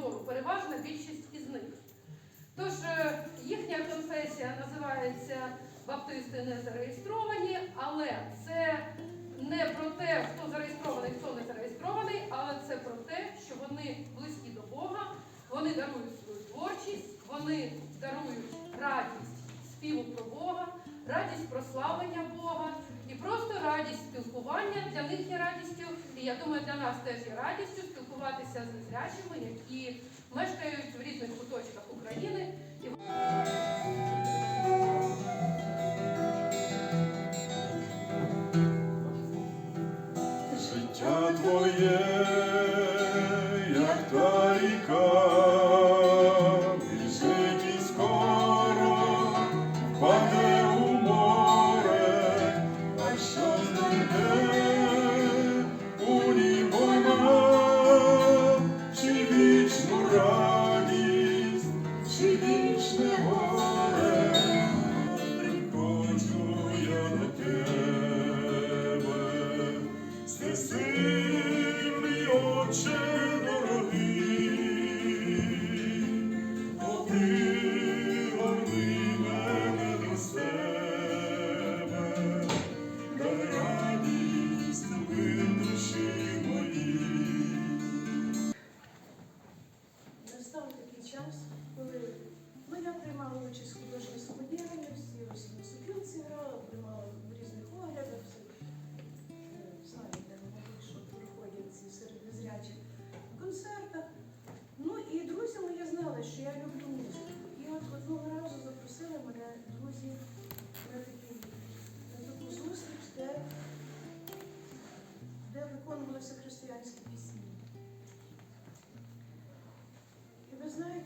переважна більшість із них. Тож е, їхня конфесія називається Баптисти не зареєстровані, але це не про те, хто зареєстрований, хто не зареєстрований, але це про те, що вони близькі до Бога, вони дарують свою творчість, вони дарують радість співу про Бога, радість прославлення Бога просто радість спілкування для них є радістю. І я думаю, для нас теж є радістю спілкуватися з незрячими, які мешкають в різних куточках України. Життя твоє, як та ріка,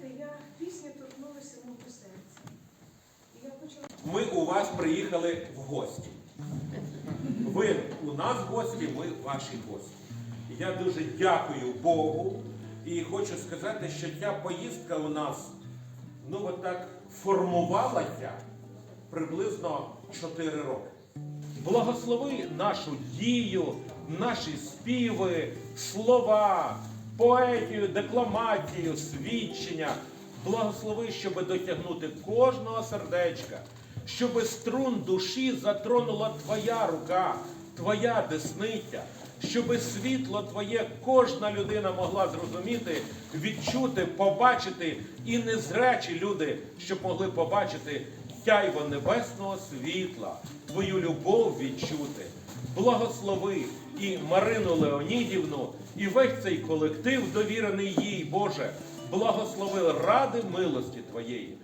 знаєте, я пісня торкнулася мого серця. І я почала. Ми у вас приїхали в гості. Ви у нас гості, ми ваші гості. Я дуже дякую Богу і хочу сказати, що ця поїздка у нас ну от так формувалася приблизно 4 роки. Благослови нашу дію, наші співи, слова, поетію, декламацію, свідчення. Благослови, щоб дотягнути кожного сердечка, щоб струн душі затронула Твоя рука, Твоя десниця, щоб світло Твоє кожна людина могла зрозуміти, відчути, побачити, і незрячі люди, щоб могли побачити сяйво небесного світла, Твою любов відчути. Благослови і Марину Леонідівну, і весь цей колектив, довірений їй, Боже, благослови ради милості Твоєї.